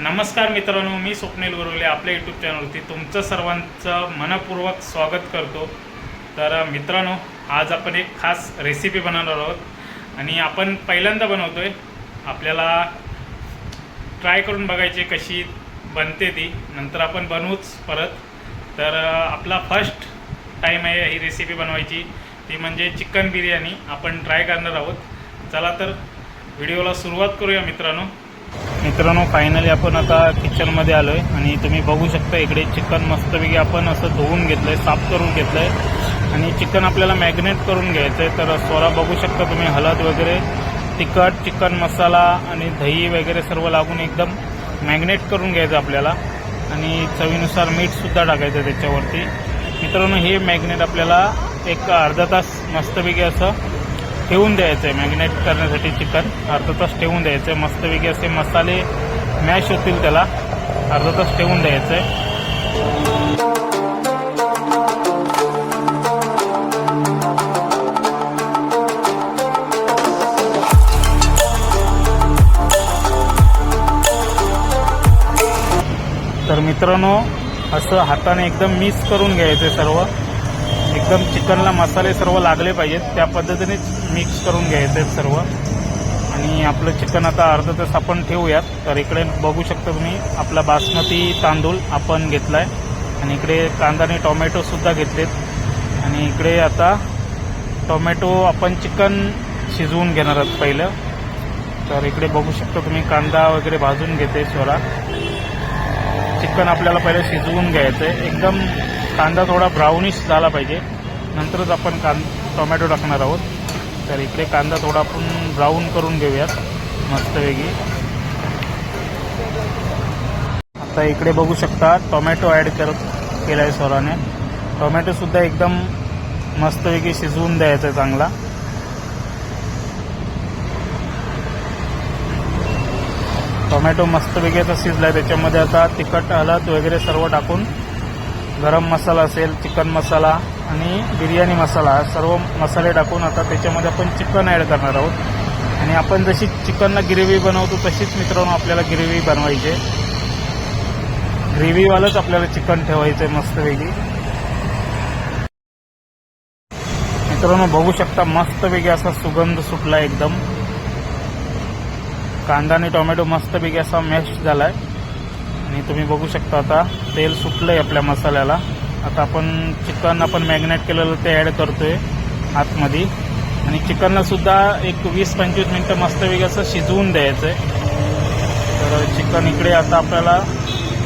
नमस्कार मित्रांनो मी स्वप्नील गुरुले आपल्या यूट्यूब चॅनलवरती तुमचं सर्वांचं मनपूर्वक स्वागत करतो. तर मित्रांनो आज आपण एक खास रेसिपी बनवणार आहोत आणि आपण पहिल्यांदा बनवतो आहे आपल्याला ट्राय करून बघायची कशी बनते ती नंतर आपण बनवूच परत. तर आपला फर्स्ट टाईम आहे ही रेसिपी बनवायची. ती म्हणजे चिकन बिर्याणी आपण ट्राय करणार आहोत. चला तर व्हिडिओला सुरुवात करूया मित्रांनो. मित्रांनो फायनली आपण आता किचनमध्ये आलो आहे आणि तुम्ही बघू शकता इकडे चिकन मस्तपैकी आपण असं धुवून घेतलं आहे साफ करून घेतलं आहे आणि चिकन आपल्याला मॅग्नेट करून घ्यायचं आहे तर स्वरा बघू शकता तुम्ही हळद वगैरे तिखट चिकन मसाला आणि दही वगैरे सर्व लागून एकदम मॅग्नेट करून घ्यायचं आपल्याला. आणि चवीनुसार मीठसुद्धा टाकायचं त्याच्यावरती. मित्रांनो हे मॅग्नेट आपल्याला एक अर्धा तास मस्तपैकी असं ठेवून द्यायचं आहे मॅग्नेट करण्यासाठी चिकन अर्धा तास ठेवून द्यायचं आहे मस्तपैकी असे मसाले मॅश होतील त्याला. अर्धा तास ठेवून द्यायचं आहे तर मित्रांनो असं हाताने एकदम मिक्स करून घ्यायचं सर्व. एकदम चिकनला मसाले सर्व लागले पाहिजेत. त्या पद्धतीनेच मिक्स करून घ्यायचे आहेत सर्व. आणि आपलं चिकन आता अर्धा तास आपण ठेवूयात. तर इकडे बघू शकता तुम्ही आपला बासमती तांदूळ आपण घेतला आहे आणि इकडे कांदा आणि टोमॅटोसुद्धा घेतलेत. आणि इकडे आता टोमॅटो आपण चिकन शिजवून घेणार आहोत पहिलं. तर इकडे बघू शकता तुम्ही कांदा वगैरे भाजून घेते सोडा चिकन आपल्याला पहिलं शिजवून घ्यायचं आहे एकदम कांदा थोडा ब्राउनिश झाला पाहिजे. नंतरच आपण कां टोमॅटो टाकणार आहोत. तर इकडे कांदा थोडा आपण ब्राऊन करून घेऊयात. मस्तपैकी. आता इकडे बघू शकता टोमॅटो ॲड करत केला आहे स्वराने टोमॅटोसुद्धा एकदम मस्तपैकी शिजवून द्यायचा आहे चांगला. टोमॅटो मस्तपैकी आता शिजला आहे त्याच्यामध्ये आता तिखट हळद वगैरे सर्व टाकून गरम मसाला असेल चिकन मसाला आणि बिर्याणी मसाला सर्व मसाले टाकून आता त्याच्यामध्ये आपण चिकन ॲड करणार आहोत. आणि आपण जशी चिकनला ग्रेव्ही बनवतो तशीच मित्रांनो आपल्याला ग्रेव्ही बनवायची ग्रेव्हीवालंच आपल्याला चिकन ठेवायचं आहे मस्तपैकी. मित्रांनो बघू शकता मस्तपैकी असा सुगंध सुटला एकदम. कांदा आणि टोमॅटो मस्तपैकी असा मॅश झाला आहे आणि तुम्ही बघू शकता आता तेल सुटलं आहे आपल्या मसाल्याला. आता आपण चिकन आपण मॅग्नेट केलेलं ते ॲड करतो आहे आतमध्ये. आणि चिकनलासुद्धा एक वीस पंचवीस मिनटं मस्तपैकी असं शिजवून द्यायचं आहे तर चिकन इकडे आता आपल्याला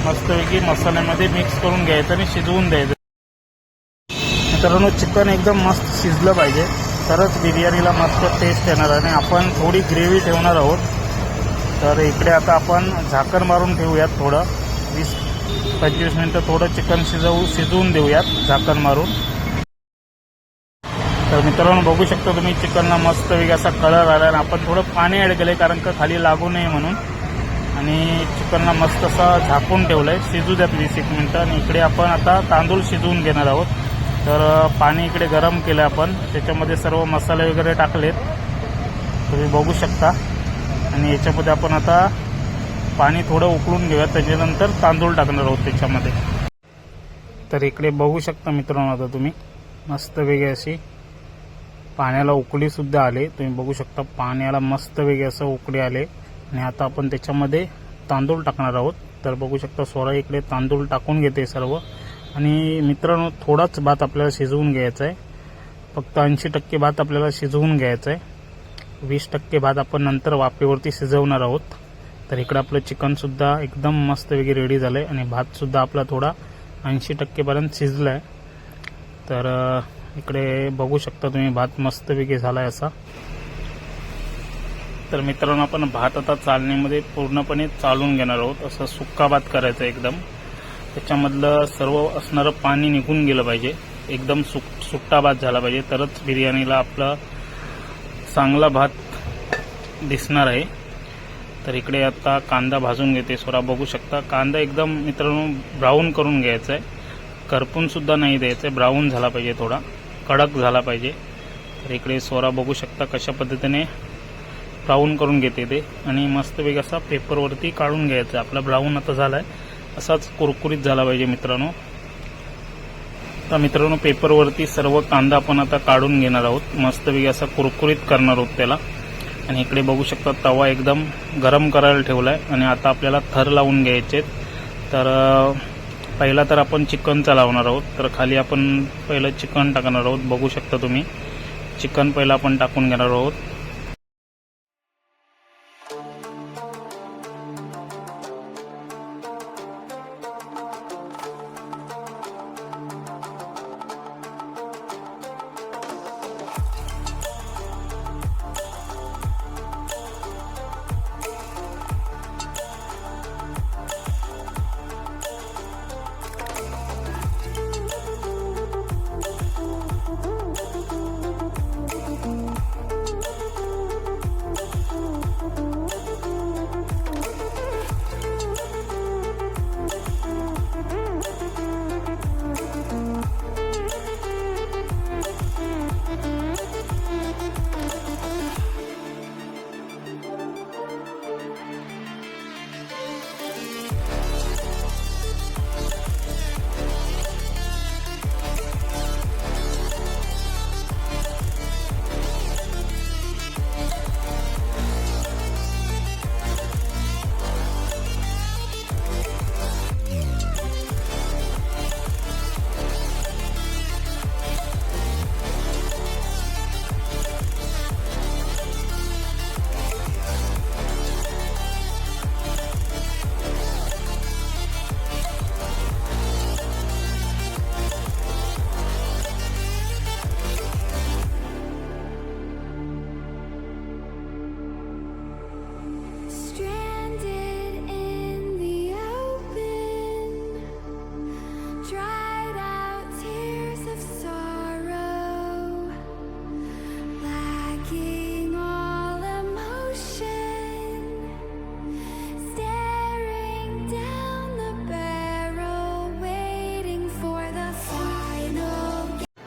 मस्तपैकी मसाल्यामध्ये मिक्स करून घ्यायचं आणि शिजवून द्यायचं. मित्रांनो चिकन एकदम मस्त शिजलं पाहिजे. तरच बिर्याणीला मस्त टेस्ट येणार आणि आपण थोडी ग्रेव्ही ठेवणार आहोत. तर इकडे आता आपण झाकण मारून ठेवूयात थोडं. वीस पंचवीस मिनटं थोडं चिकन शिजवू शिजवून देऊयात झाकण मारून. तर मित्रांनो बघू शकता तुम्ही चिकनला मस्त वेगळा असा कलर आला आणि आपण थोडं पाणी ॲड केलं कारण का खाली लागू नये म्हणून. आणि चिकनला मस्त असं झाकून ठेवलं आहे शिजू द्यात वीस एक मिनटं आणि इकडे आपण आता तांदूळ शिजवून घेणार आहोत. तर पाणी इकडे गरम केलं आपण. त्याच्यामध्ये सर्व मसाले वगैरे टाकलेत. तुम्ही बघू शकता. आणि याच्यामध्ये आपण आता पाणी थोडं उकळून घेऊया. त्याच्यानंतर तांदूळ टाकणार आहोत त्याच्यामध्ये. तर इकडे बघू शकता मित्रांनो आता तुम्ही. मस्त वेगळी अशी पाण्याला उकळीसुद्धा आले. तुम्ही बघू शकता पाण्याला मस्त वेगळे असं उकळी आले. आणि आता आपण त्याच्यामध्ये तांदूळ टाकणार आहोत. तर बघू शकता सोरा इकडे तांदूळ टाकून घेते सर्व. आणि मित्रांनो थोडाच भात आपल्याला शिजवून घ्यायचा आहे. फक्त ऐंशी टक्के भात आपल्याला शिजवून घ्यायचा आहे. वीस टक्के भात आपण नंतर वाफेवरती शिजवणार आहोत. तर इकडं आपलं चिकनसुद्धा एकदम मस्त वेगळी रेडी झालं आहे आणि भातसुद्धा आपला थोडा ऐंशी टक्केपर्यंत शिजला आहे तर इकडे बघू शकता तुम्ही भात मस्त वेगळी झाला आहे असा. तर मित्रांनो आपण भात आता चालण्यामध्ये पूर्णपणे चालून घेणार आहोत. असं सुक्का भात करायचा एकदम. त्याच्यामधलं सर्व असणारं पाणी निघून गेलं पाहिजे. एकदम सुक सुट्टा भात झाला पाहिजे. तरच बिर्याणीला आपलं चांगला भात दिसणार आहे. तर इकडे आता कांदा भाजून घेते. सोरा बघू शकता. कांदा एकदम मित्रांनो ब्राऊन करून घ्यायचा आहे. करपूनसुद्धा नाही द्यायचं आहे. ब्राऊन झाला पाहिजे थोडा. कडक झाला पाहिजे. तर इकडे सोरा बघू शकता कशा पद्धतीने ब्राऊन करून घेते ते. आणि मस्तपैकी असा पेपरवरती काढून घ्यायचा. आपला ब्राऊन आता झाला आहे असाच कुरकुरीत झाला पाहिजे मित्रांनो. तर मित्रांनो पेपरवरती सर्व कांदा आपण आता काढून घेणार आहोत. मस्तपैकी असा कुरकुरीत करणार आहोत त्याला. आणि इकडे बघू शकता तवा एकदम गरम करायला ठेवला आहे आणि आता आपल्याला थर लावून घ्यायचे तर पहिला तर आपण चिकनचा लावणार आहोत. तर खाली आपण पहिलं चिकन टाकणार आहोत. बघू शकता तुम्ही. चिकन पहिलं आपण टाकून घेणार आहोत.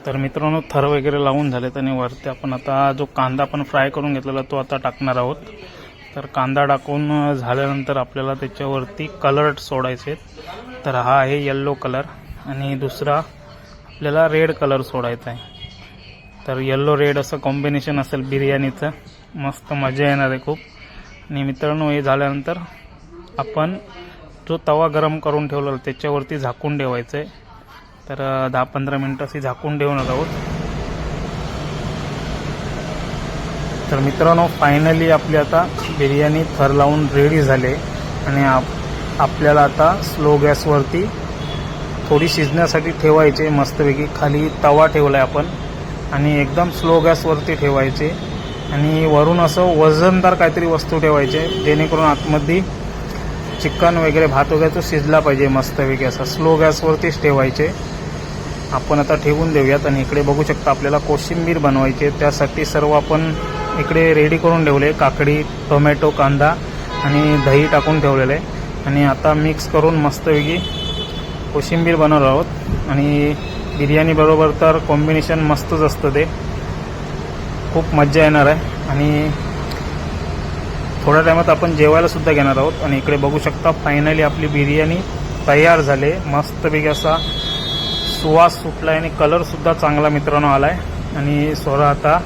तर मित्रांनो थर वगैरे लावून झालेत आणि वरती आपण आता जो कांदा आपण फ्राय करून घेतलेला तो आता टाकणार आहोत. तर कांदा टाकून झाल्यानंतर आपल्याला त्याच्यावरती कलर सोडायचे आहेत. तर हा आहे येल्लो कलर आणि दुसरा आपल्याला रेड कलर सोडायचा आहे. तर येल्लो रेड असं कॉम्बिनेशन असेल बिर्याणीचं. मस्त मजा येणार आहे खूप. आणि मित्रांनो हे झाल्यानंतर आपण जो तवा गरम करून ठेवलेला त्याच्यावरती झाकून ठेवायचं आहे तर दहा पंधरा मिनटं अशी झाकून ठेवणार आहोत. तर मित्रांनो फायनली आपली आता बिर्याणी थर लावून रेडी झाले आणि आप आपल्याला आता स्लो गॅसवरती थोडी शिजण्यासाठी ठेवायचे मस्तपैकी. खाली तवा ठेवला आहे आपण आणि एकदम स्लो गॅसवरती ठेवायचे. आणि वरून असं वजनदार काहीतरी वस्तू ठेवायचे जेणेकरून आतमध्ये चिकन वगैरे भात वगैरे तो शिजला पाहिजे मस्तपैकी. असा स्लो गॅसवरतीच ठेवायचे. आपण आता ठेवून देऊयात आणि इकडे बघू शकता आपल्याला कोशिंबीर बनवायची आहे. त्यासाठी सर्व आपण इकडे रेडी करून ठेवले काकडी टोमॅटो कांदा आणि दही टाकून ठेवलेलं आहे. आणि आता मिक्स करून मस्तपैकी कोशिंबीर बनवणार आहोत. आणि बिर्याणीबरोबर तर कॉम्बिनेशन मस्तच असतं ते. खूप मज्जा येणार आहे. आणि थोड्या टायमात आपण जेवायला सुद्धा घेणार आहोत. आणि इकडे बघू शकता फायनली आपली बिर्याणी तयार झाले मस्तपैकी असा सुवास सुटला आहे आणि कलरसुद्धा चांगला मित्रांनो आहे आणि सोरा आता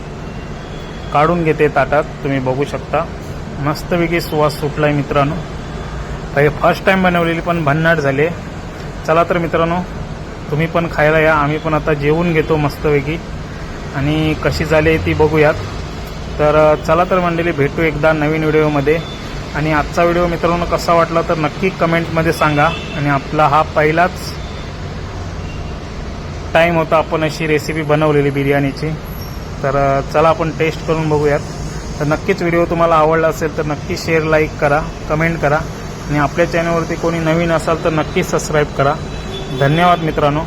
काढून घेते ताटात तुम्ही बघू शकता. मस्तपैकी सुवास सुटला आहे मित्रांनो पहिले फर्स्ट टाइम बनवलेली पण भन्नाट झाली चला तर मित्रांनो तुम्ही पण खायला या आम्ही पण आता जेवून घेतो मस्तपैकी. आणि कशी झाली ती बघूयात. तर चला तर मंडळी भेटू एकदा नवीन व्हिडिओमध्ये. आणि आजचा व्हिडिओ मित्रांनो कसा वाटला तर नक्की कमेंटमध्ये सांगा. आणि आपला हा पहिलाच टाईम होता आपण अशी रेसिपी बनवलेली बिर्याणीची. तर चला आपण टेस्ट करून बघूयात. तर नक्कीच व्हिडिओ तुम्हाला आवडला असेल तर नक्की शेअर लाईक करा कमेंट करा. आणि आपल्या चॅनलवरती कोणी नवीन असाल तर नक्की सबस्क्राईब करा. धन्यवाद मित्रांनो.